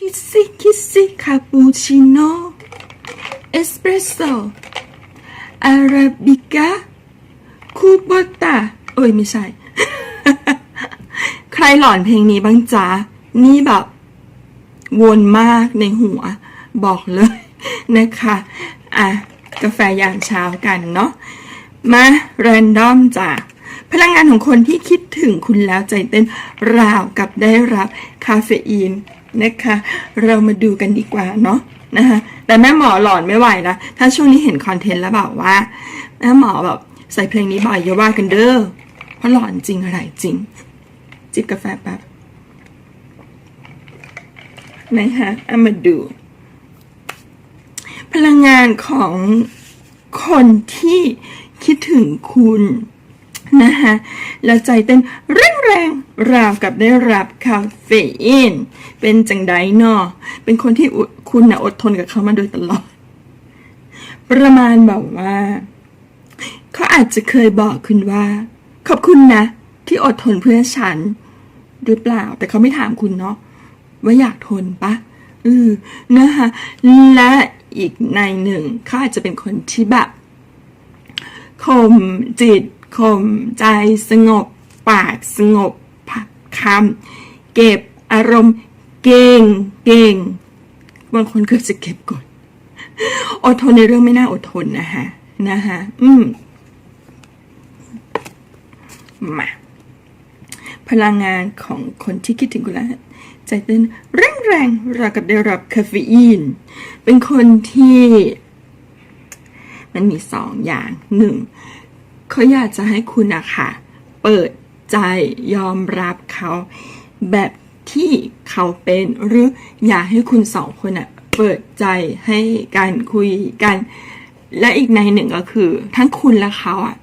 คิสซี่คิสซี่คาปูชิโน่เอสเปรสโซ่อาราบิก้าคูโบตาโอ้ยไม่ใช่ ใครหลอนเพลงนี้บ้างจ๊ะ นี่แบบ วนมากในหัว บอกเลยนะคะ อะ กาแฟยามเช้ากันเนาะมาแรนดอมจ้ะพลังงานของคนที่คิดถึงคุณแล้วใจเต้นราวกับได้รับคาเฟอีน นะคะ เรามาดูกันดีกว่าเนาะนะคะแต่แม่หมอหลอนไม่ไหวละถ้าช่วงนี้เห็นคอนเทนต์แล้วแบบว่าแม่หมอแบบใส่เพลงนี้บ่อยอย่าว่ากันเด้อเพราะหลอนจริงอะไรจริง จิบกาแฟแป๊บนะคะเอามาดู พลังงานของคนที่คิดถึงคุณ นะคะแล้วใจเต้นแรงแรงราวกับได้รับคาเฟอีน เป็นจังไดเนาะเป็นคนที่คุณนะอดทนกับเขามาโดยตลอด ประมาณแบบว่า เขาอาจจะเคยบอกคุณว่า ขอบคุณนะ ที่อดทนเพื่อฉัน หรือเปล่า แต่เขาไม่ถามคุณเนาะว่าอยากทนปะเออนะคะและอีกในหนึ่งเขาอาจจะเป็นคนที่แบบข่มจิต ข่มใจสงบ ปากสงบคำเก็บอารมณ์เก่งเก่งบางคนก็จะเก็บกดอดทนในเรื่องไม่น่าอดทนนะคะนะคะอืมมาพลังงานของคนที่คิดถึงคุณแล้วใจเต้นแรงแรงรากับได้รับคาเฟอีน เป็นคนที่ มันมีสองอย่างหนึ่ง เขาอยากจะให้คุณอะค่ะ เปิดใจยอมรับเขาแบบที่เขาเป็นหรืออยากให้คุณสองคนอะเปิดใจให้การคุยกัน และอีกในหนึ่งก็คือ ทั้งคุณและเขาอะ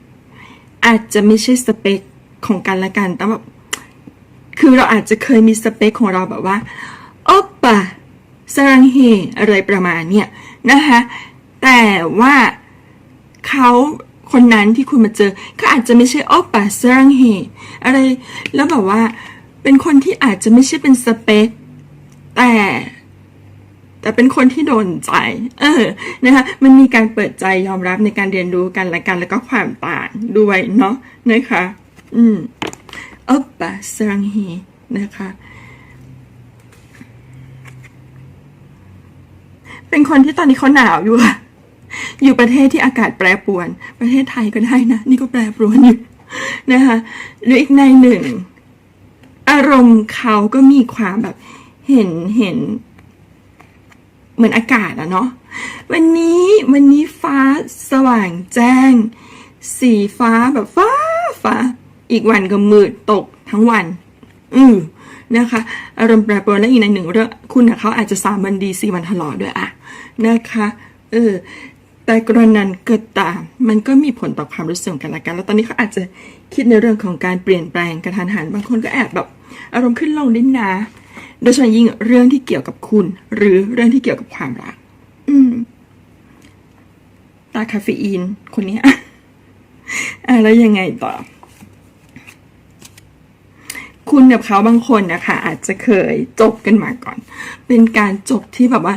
อาจจะไม่ใช่สเปคของกันและกันแต่แบบคือเราอาจจะเคยมีสเปคของเราแบบว่าโอปปะสรังเฮอะไรประมาณเนี่ยนะคะแต่ว่าเขา คนนั้นที่คุณมาเจอเขาอาจจะไม่ใช่โอปปะสรังเฮอะไรแล้วแบบว่า เป็นคนที่อาจจะไม่ใช่เป็นสเปคแต่ แต่เป็นคนที่โดนใจ เออนะคะมันมีการเปิดใจยอมรับในการเรียนรู้กันและกันแล้วก็ความต่างด้วยเนาะนะคะ อืมอปปะสรังฮีนะคะเป็นคนที่ตอนนี้เขาหนาวอยู่อะ อยู่ประเทศที่อากาศแปรปรวน ประเทศไทยก็ได้นะ นี่ก็แปรปรวนอยู่นะคะหรืออีกในหนึ่ง อารมณ์เขาก็มีความแบบ เห็นเห็น เหมือนอากาศอะเนาะวันนี้วันนี้ฟ้าสว่างแจ้ง สีฟ้าแบบฟ้าฟ้า อีกวันก็มืดตกทั้งวัน อือนะคะอารมณ์แปรปรวนและอีกในหนึ่งเรื่องคุณกับเขาอาจจะสามวันดีสี่วันทะเลาะด้วยอะนะคะ เออ แต่กรณนั้นเกิดตามมันก็มีผลต่อความรู้สึกกันละกัน แล้วตอนนี้เขาอาจจะคิดในเรื่องของการเปลี่ยนแปลงกระทันหัน บางคนก็แอบแบบอารมณ์ขึ้นลงดิ้นนะ โดยเฉพาะยิ่งเรื่องที่เกี่ยวกับคุณ หรือเรื่องที่เกี่ยวกับความรัก อืม ตาคาเฟอีน คนนี้อะแล้วยังไงต่อ คุณกับเขาบางคนนะคะอาจจะเคยจบกันมาก่อน เป็นการจบที่แบบว่า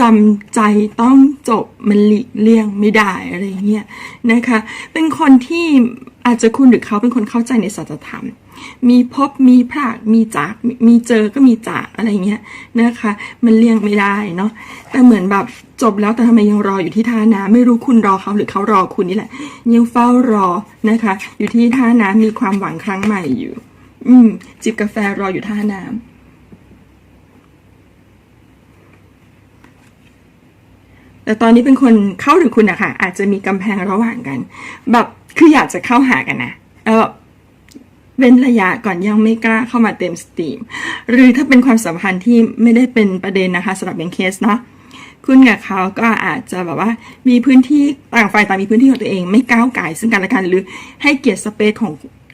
จำใจต้องจบมันหลีกเลี่ยงไม่ได้อะไรเงี้ยนะคะ เป็นคนที่อาจจะคุณหรือเขาเป็นคนเข้าใจในสัจธรรม มีพบมีพรากมีจากมมีเจอก็มีจากอะไรเงี้ยนะคะ มันเลี่ยงไม่ได้เนาะแต่เหมือนแบบจบแล้วแต่ทำไมยังรออยู่ที่ท่าน้ำไม่รู้คุณรอเขาหรือเขารอคุณนี่แหละ ยังเฝ้ารอนะคะ อยู่ที่ท่าน้ำมีความหวังครั้งใหม่อยู่ อืมจิบกาแฟรออยู่ท่าน้ำ แต่ตอนนี้เป็นคนเข้าถึงคุณอะค่ะ อาจจะมีกำแพงระหว่างกัน แบบคืออยากจะเข้าหากันนะแล้วแบบเว้นระยะก่อนยังไม่กล้าเข้ามาเต็มสตรีม หรือถ้าเป็นความสัมพันธ์ที่ไม่ได้เป็นประเด็นนะคะสำหรับเป็นเคสเนาะคุณกับเขาก็อาจจะแบบว่ามีพื้นที่ต่างฝ่ายต่างมีพื้นที่ของตัวเอง ไม่ก้าวไก่ซึ่งกันและกันหรือให้เกียรติสเปซของ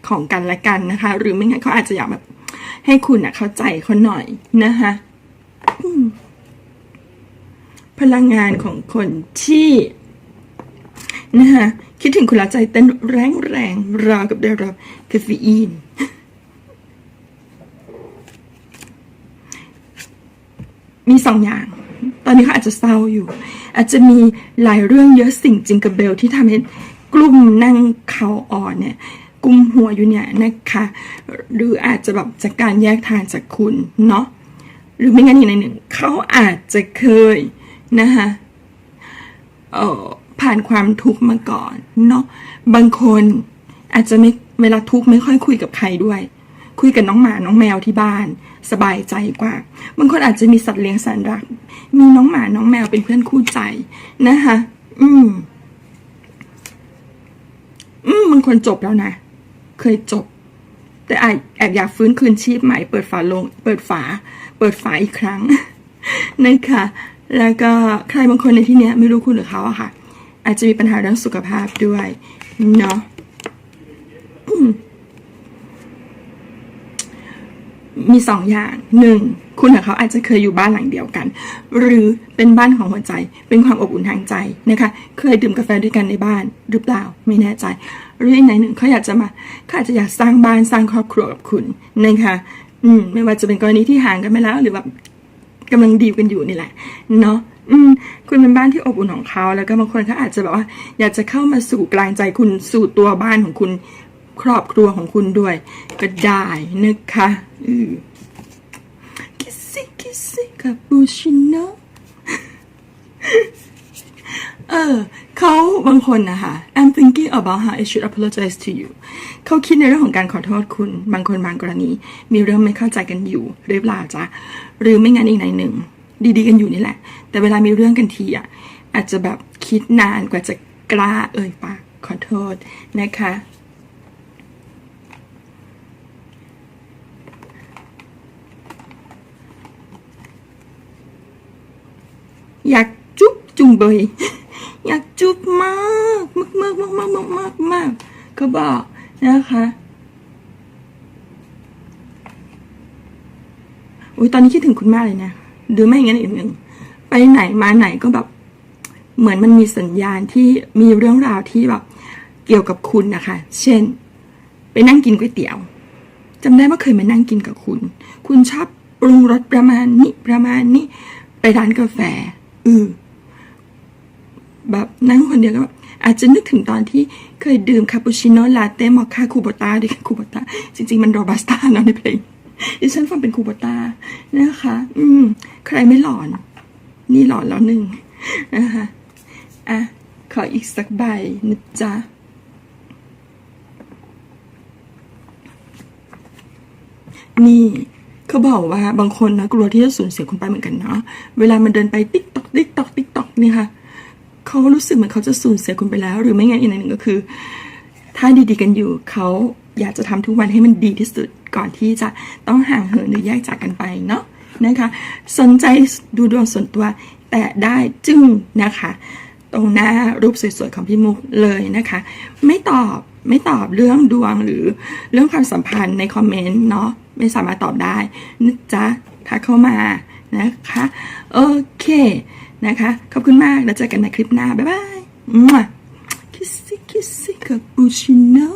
ของกันและกันนะคะ หรือไม่งั้นเขาอาจจะอยากแบบให้คุณอะเข้าใจเขาหน่อยนะคะ พลังงานของคนที่นะคะคิดถึงคุณล้วใจเต้นแรงแรงราวกับได้รับคาเฟอีน มีสองอย่าง ตอนนี้เขาอาจจะเศร้าอยู่ อาจจะมีหลายเรื่องเยอะสิ่งจริงกับเบลที่ทำให้กลุ่มนั่งเขาอ่อนเนี่ยกลุ่มหัวอยู่เนี่ยนะคะ หรืออาจจะแบบจากการแยกทางจากคุณเนาะหรือไม่งั้นอีกในหนึ่งเขาอาจจะเคย นะคะผ่านความทุกข์มาก่อนเนาะบางคนอาจจะไม่เวลาทุกข์ไม่ค่อยคุยกับใครด้วย คุยกับน้องหมาน้องแมวที่บ้าน สบายใจกว่า บางคนอาจจะมีสัตว์เลี้ยงแสนรัก มีน้องหมาน้องแมวเป็นเพื่อนคู่ใจนะคะอืม อืมบางคนจบแล้วนะ เคยจบ แต่แอแอบอยากฟื้นคืนชีพใหม่ เปิดฝาลง เปิดฝา เปิดฝาอีกครั้งนะคะ แล้วก็ใครบางคนในที่เนี้ยไม่รู้คุณหรือเขาอะค่ะ อาจจะมีปัญหาเรื่องสุขภาพด้วยเนาะมมีสองอย่างหนึ่งคุณกับเขาอาจจะเคยอยู่บ้านหลังเดียวกัน หรือเป็นบ้านของหัวใจ เป็นความอบอุ่นทางใจนะคะ เคยดื่มกาแฟด้วยกันในบ้านหรือเปล่าไม่แน่ใจ หรืออีกไหนหนึ่งเขาอยากจะมาเขาอาจจะอยากสร้างบ้านสร้างครอบครัวกับคุณนะคะอืมไม่ว่าจะเป็นกรณีที่ห่างกันไปแล้ว หรือแบบ กำลังดีกันอยู่นี่แหละเนาะอืม คุณเป็นบ้านที่อบอุ่นของเขาแล้วก็บางคนเขาอาจจะแบบว่า อยากจะเข้ามาสู่กลางใจคุณสู่ตัวบ้านของคุณครอบครัวของคุณด้วย ก็ได้นะคะอือคิสซี่คิสซี่คาปูชิโนเออเขา บางคนนะคะ I'm thinking about how I should apologize to you เขาคิดในเรื่องของการขอโทษคุณ บางคนบางกรณี มีเรื่องไม่เข้าใจกันอยู่หรือเปล่าจ๊ะ หรือไม่งั้นอีกไหนหนึ่ง ดีๆกันอยู่นี่แหละ แต่เวลามีเรื่องกันทีอะ อาจจะแบบคิดนานกว่าจะกล้าเอ่ยปากขอโทษนะคะ อยากจุ๊บจุงเบย อยากจุ๊บมากมากมากมากมากมากมากก็บอกนะคะอุ้ยตอนนี้คิดถึงคุณมากเลยนะหรือไม่งั้นอีกหนึ่งไปไหนมาไหนก็แบบ เหมือนมันมีสัญญาณที่มีเรื่องราวที่แบบ เกี่ยวกับคุณนะคะ เช่น ไปนั่งกินก๋วยเตี๋ยว จำได้ว่าเคยมานั่งกินกับคุณ คุณชอบปรุงรสประมาณนี้ประมาณนี้ ไปร้านกาแฟอือ แบบนั่งคนเดียวก็แบบอาจจะนึกถึงตอนที่เคยดื่มคาปูชิโน่ลาเต้มอคค่าคูโบต้าด้วยคูโบต้าจริง ๆ มันโรบัสต้าเนาะในเพลงดิฉันฟังเป็นคูโบต้านะคะ อืม ใครไม่หลอน นี่หลอนแล้วหนึ่งนะคะอะ ขออีกสักใบนะจ๊ะนี่เขาบอกว่าบางคนนะกลัวที่จะสูญเสียคุณไปเหมือนกันเนาะเวลามันเดินไปติ๊กตอกติ๊กตอกติ๊กตอกนี่ค่ะ เขารู้สึกเหมือนเขาจะสูญเสียคุณไปแล้ว หรือไม่งั้นอีกอย่างหนึ่งก็คือ ถ้าดีๆกันอยู่เขาอยากจะทำทุกวันให้มันดีที่สุดก่อนที่จะต้องห่างเหินหรือแยกจากกันไปเนาะนะคะ สนใจดูดวงส่วนตัว แต่ได้จึงนะคะ ตรงหน้ารูปสวยๆของพี่มุกเลยนะคะ ไม่ตอบไม่ตอบเรื่องดวงหรือเรื่องความสัมพันธ์ในคอมเมนต์เนาะไม่สามารถตอบได้นะจ๊ะทักเข้ามานะคะ โอเค นะคะ ขอบคุณมากแล้วเจอกันในคลิปหน้า บ๊ายบายคิสซี่คิสซี่คาปูชิโน่